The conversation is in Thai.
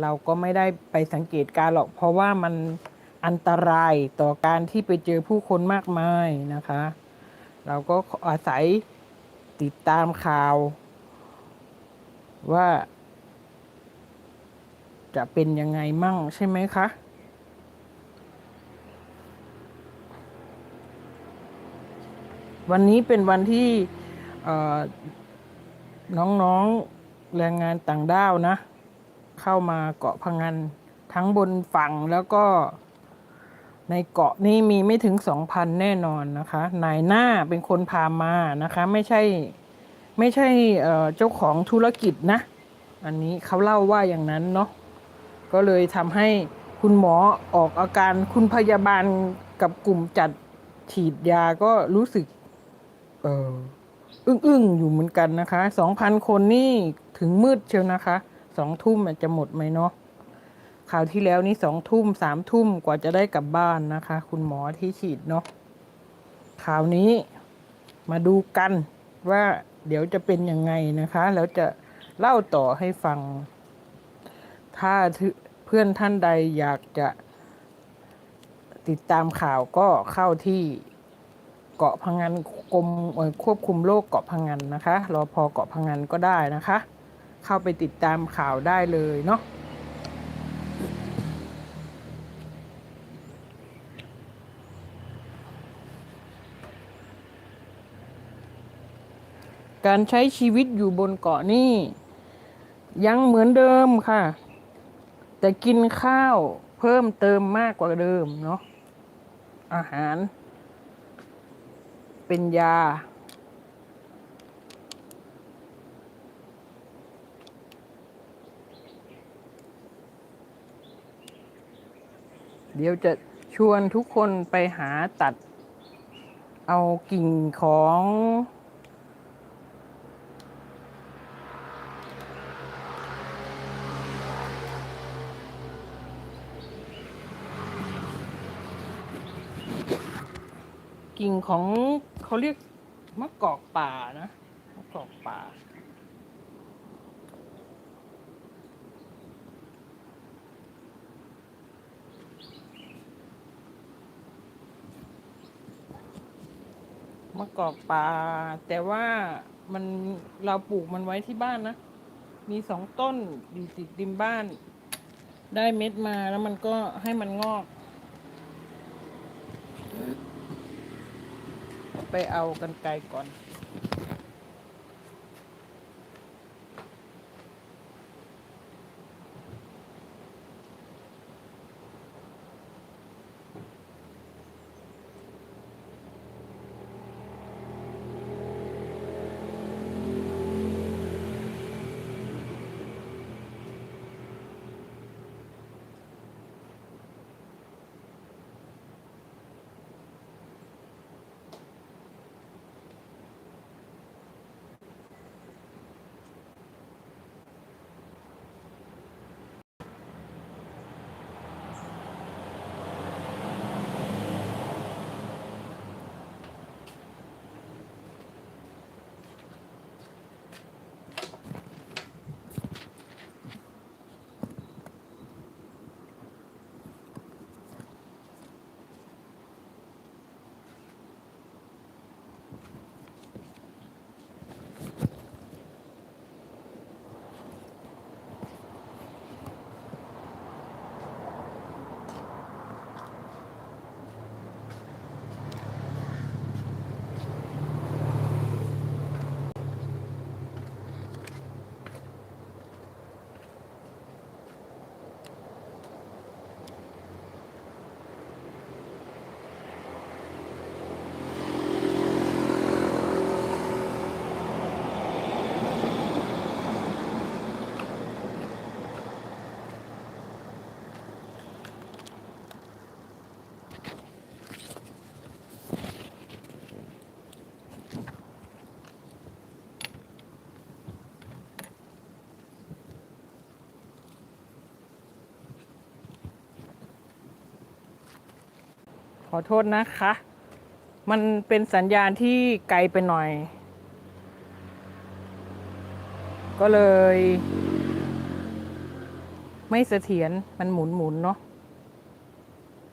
เราก็ไม่ได้ไปสังเกตการ์หรอก เพราะว่ามันอันตรายต่อการที่ไปเจอผู้คนมากมายนะคะ เราก็อาศัยติดตามข่าว ว่า จะเป็นยังไงมั่งใช่ไหมคะวันนี้เป็นวันที่น้องๆแรงงานต่างด้าวนะ เข้ามาเกาะพังงานทั้งบนฝั่งแล้วก็ ในเกาะนี้มีไม่ถึงสองพันแน่นอนนะคะนายหน้าเป็นคนพามานะคะ ไม่ใช่ไม่ใช่เจ้าของธุรกิจนะ อันนี้เขาเล่าว่าอย่างนั้นเนาะก็เลยทำให้คุณหมอออกอาการคุณพยาบาลกับกลุ่มจัดฉีดยาก็รู้สึกเอออึ้งอึ้งๆอยู่เหมือนกันนะคะสองพันคนนี่ถึงมืดเชียวนะคะ สองทุ่มอาจจะหมดไหมเนาะคราวที่แล้วนี่สองทุ่มสามทุ่มกว่าจะได้กลับบ้านนะคะ คุณหมอที่ฉีดเนาะคราวนี้มาดูกันว่าเดี๋ยวจะเป็นยังไงนะคะ แล้วจะเล่าต่อให้ฟัง ถ้าเพื่อนท่านใดอยากจะติดตามข่าวก็เข้าที่เกาะพังงานกรมควบคุมโรคเกาะพังงานนะคะรอพอเกาะพังงานก็ได้นะคะ เข้าไปติดตามข่าวได้เลยเนาะการใช้ชีวิตอยู่บนเกาะนี่ ยังเหมือนเดิมค่ะ แต่กินข้าวเพิ่มเติมมากกว่าเดิมเนาะอาหาร เป็นยา เดี๋ยวจะชวนทุกคนไปหาตัด เอากิ่งของกิ่งของเขาเรียกมะกอกป่านะมะกอกป่า มะกอกป่า แต่ว่ามันเราปลูกมันไว้ที่บ้านนะ มีสองต้นอยู่ติดริมบ้าน ได้เม็ดมาแล้วมันก็ให้มันงอก ไปเอากันไกลก่อน ขอโทษนะคะ มันเป็นสัญญาณที่ไกลไปหน่อย ก็เลย ไม่เสถียรมันหมุนหมุนๆเนาะ